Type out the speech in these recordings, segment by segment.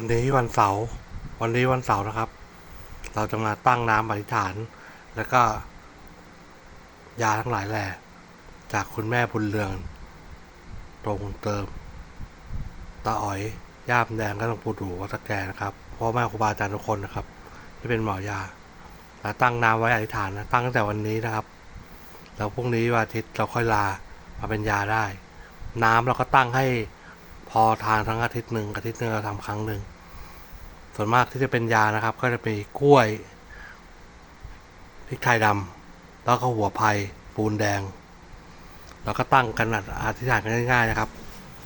วันนี้วันเสาร์วันนี้วันเสาร์นะครับ เราจะมาตั้งน้ำอธิษฐาน แล้วก็ ยาทั้งหลายแหล่จากคุณแม่บุญเรือง ตรงเติมตาอ๋อยย่ามแดงก็ต้องปูดูวัดตะแกนะครับพ่อแม่ครูบาอาจารย์ทุกคนนะครับ ที่เป็นหมอยาเราตั้งน้ำไว้อธิษฐานนะตั้งตั้งแต่วันนี้นะครับแล้วพรุ่งนี้วันอาทิตย์เราค่อยลามาเป็นยาได้ น้ำเราก็ตั้งให้ พอทานทั้งอาทิตย์หนึ่งอาทิตย์หนึ่งเราทำครั้งหนึ่งส่วนมากที่จะเป็นยานะครับ ก็จะมีกล้วยพริกไทยดำแล้วก็หัวไผ่ปูนแดง แล้วก็ตั้งกันอธิษฐานกันง่ายๆนะครับ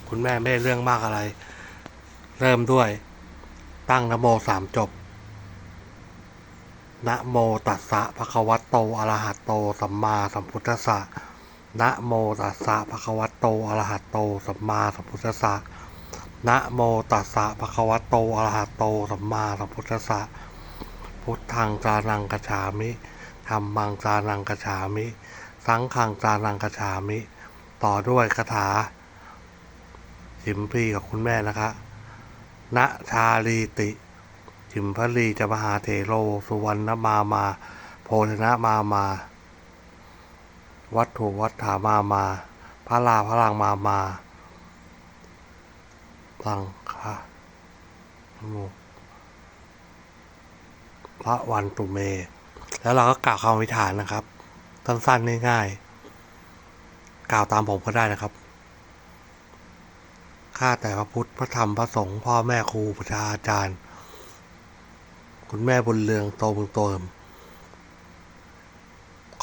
คุณแม่ไม่ได้เรื่องมากอะไร เริ่มด้วย ตั้งนะโมสามจบนะโมตัสสะภะคะวะโตอะระหะโต สัมมาสัมพุทธัสสะ นะโมตัสสะภะคะวะโตอะระหะโตสัมมาสัมพุทธัสสะนะโมตัสสะภะคะวะโตอะระหะโตสัมมาสัมพุทธัสสะพุทธังจานังกัจฉามิธัมมังจานังกัจฉามิ สังฆังจานังกัจฉามิ ต่อด้วยคาถาจิมพีกับคุณแม่นะคะนะชาลีติจิมพลีจะมหาเทโร สุวรรณมามา โพธนะมามา วัตถุวัฏฐามามาพระลาพระลังมามาพังค่ะพระวันตุเม แล้วเราก็กล่าวคำอธิษฐานนะครับสั้นๆง่ายๆ กล่าวตามผมก็ได้นะครับ ข้าแต่พระพุทธพระธรรมพระสงฆ์พ่อแม่ครูประชาอาจารย์ คุณแม่บุญเรืองโตบุญโตม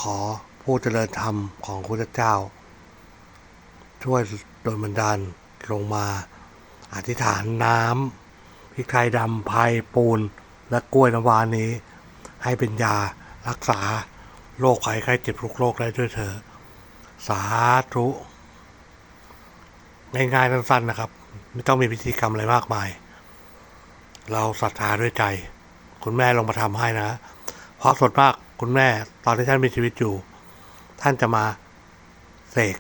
ขอ ผู้เจริญธรรมของพระพุทธเจ้า ช่วยโดยบันดาลลงมาอธิษฐานน้ำพริกไทยดำพายปูน และกล้วยน้ำวานี้ ให้เป็นยารักษาโรคภัยไข้เจ็บทุกโรคได้ด้วยเถอะสาธุง่ายๆสั้นๆนะครับ ไม่ต้องมีพิธีกรรมอะไรมากมาย เราศรัทธาด้วยใจ คุณแม่ลงมาทำให้นะ เพราะส่วนมากคุณแม่ตอนที่ท่านมีชีวิตอยู่ ท่านจะมาเสก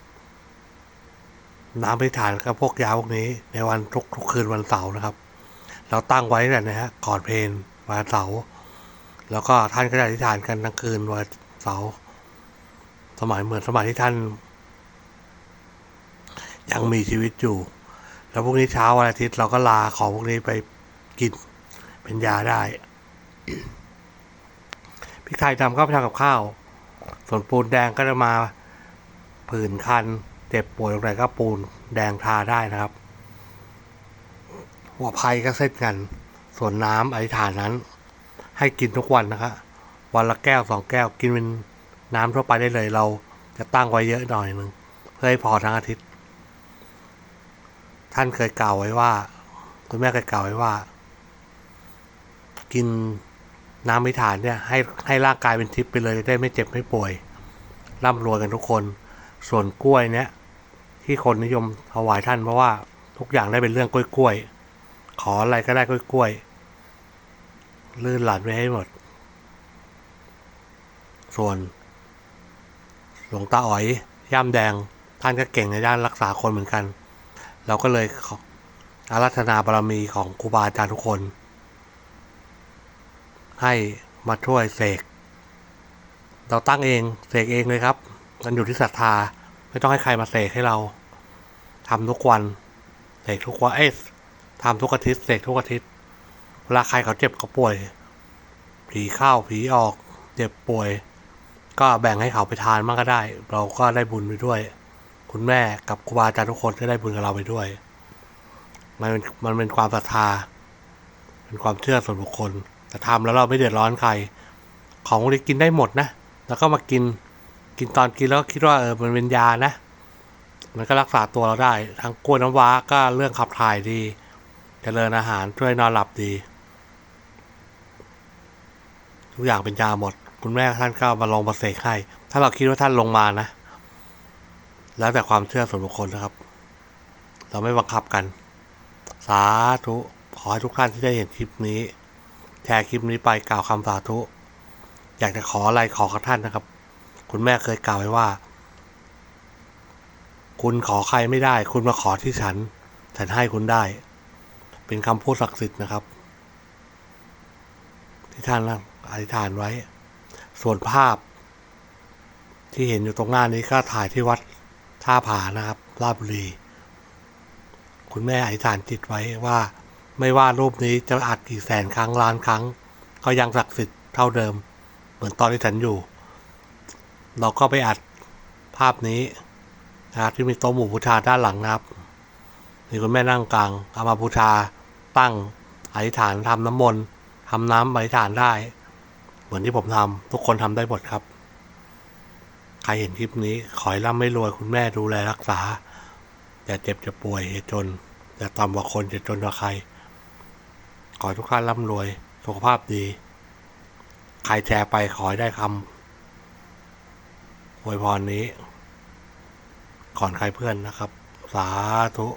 น้ำพิธานกับพวกยาพวกนี้ ในวันทุกทุกคืนวันเสาร์นะครับ เราตั้งไว้เนี่ยนะฮะก่อนเพลนวันเสาร์แล้วก็ท่านก็จะอธิษฐานกันทั้งคืนวันเสาร์สมัยเหมือนสมัยที่ท่าน ยังมีชีวิตอยู่ แล้วพรุ่งนี้เช้าวันอาทิตย์เราก็ลาของพวกนี้ไปกินเป็นยาได้พริกไทยดำก็ไปทำกับข้าว ส่วนปูนแดงก็จะมาผื่นคัน เจ็บป่วยตรงไหนก็ปูนแดงทาได้นะครับ หัวไผ่ก็เส้นกัน ส่วนน้ำอธิษฐานนั้น ให้กินทุกวันนะครับวันละแก้วสองแก้วกินเป็นน้ำทั่วไปได้เลยเราจะตั้งไว้เยอะหน่อยหนึ่งเพื่อให้พอทั้งอาทิตย์ ท่านเคยกล่าวไว้ว่า คุณแม่เคยกล่าวไว้ว่า กิน น้ำมิถานเนี่ยให้ให้ร่างกายเป็นทิพย์ไปเลยจะได้ไม่เจ็บไม่ป่วยร่ำรวยกันทุกคน ส่วนกล้วยเนี่ยที่คนนิยมถวายท่านเพราะว่าทุกอย่างได้เป็นเรื่องกล้วยกล้วยๆขออะไรก็ได้กล้วยกล้วยๆลื่นหลันไปให้หมด ส่วน หลวงตาอ๋อยย่ามแดงท่านก็เก่งในด้านรักษาคนเหมือนกัน เราก็เลยขออารัธนาบารมีของครูบาอาจารย์ทุกคน ให้มาช่วยเสก เราตั้งเองเสกเองเลยครับ มันอยู่ที่ศรัทธา ไม่ต้องให้ใครมาเสกให้เราทำทุกวันเสกทุกวันเอ๊ะทำทุกอาทิตย์เสกทุกอาทิตย์เวลาใครเขาเจ็บเขาป่วย ผีเข้าผีออกเจ็บป่วย ก็แบ่งให้เขาไปทานมั่งก็ได้ เราก็ได้บุญไปด้วย คุณแม่กับครูบาอาจารย์ทุกคนก็ได้บุญกับเราไปด้วย มันเป็นมันเป็นความศรัทธาเป็นความเชื่อส่วนบุคคล แต่ทำแล้วเราไม่เดือดร้อนใคร ของพวกนี้กินได้หมดนะ แล้วก็มากินกินตอนกินแล้วคิดว่าเออมันเป็นยานะ มันก็รักษาตัวเราได้ ทั้งกล้วยน้ำว้าก็เรื่องขับถ่ายดีเจริญอาหารช่วยนอนหลับดี ทุกอย่างเป็นยาหมด คุณแม่ท่านก็มาลงมาเสกให้ ถ้าเราคิดว่าท่านลงมานะ แล้วแต่ความเชื่อส่วนบุคคลนะครับ เราไม่บังคับกัน สาธุ ขอให้ทุกท่านที่ได้เห็นคลิปนี้ แชร์คลิปนี้ไปกล่าวคำสาธุ อยากจะขออะไรขอกับท่านนะครับ คุณแม่เคยกล่าวไว้ว่า คุณขอใครไม่ได้ คุณมาขอที่ฉัน ฉันให้คุณได้ เป็นคำพูดศักดิ์สิทธิ์นะครับ ที่ท่านอธิษฐานไว้ ส่วนภาพ ที่เห็นอยู่ตรงหน้านี้ก็ถ่ายที่วัดท่าผานะครับราชบุรี คุณแม่อธิษฐานจิตไว้ว่า ไม่ว่ารูปนี้จะอัดกี่แสนครั้งล้านครั้ง ก็ยังศักดิ์สิทธิ์เท่าเดิม เหมือนตอนที่ฉันอยู่ เราก็ไปอัดภาพนี้นะครับที่มีโต๊ะหมู่บูชาด้านหลังนะครับมีคุณแม่นั่งกลางเอามาบูชาตั้งอธิษฐานทำน้ำมนต์ทำน้ำอธิษฐานได้ เหมือนที่ผมทำทุกคนทำได้หมดครับ ใครเห็นคลิปนี้ ขอให้ร่ำไม่รวยคุณแม่ดูแลรักษา อย่าเจ็บจะป่วยอย่าจน อย่าต่ำกว่าคนอย่าจนกว่าใคร ขอให้ทุกท่านร่ำรวย สุขภาพดี ใครแชร์ไปขอให้ได้คำอวยพรนี้ ก่อนใครเพื่อนนะครับ สาธุ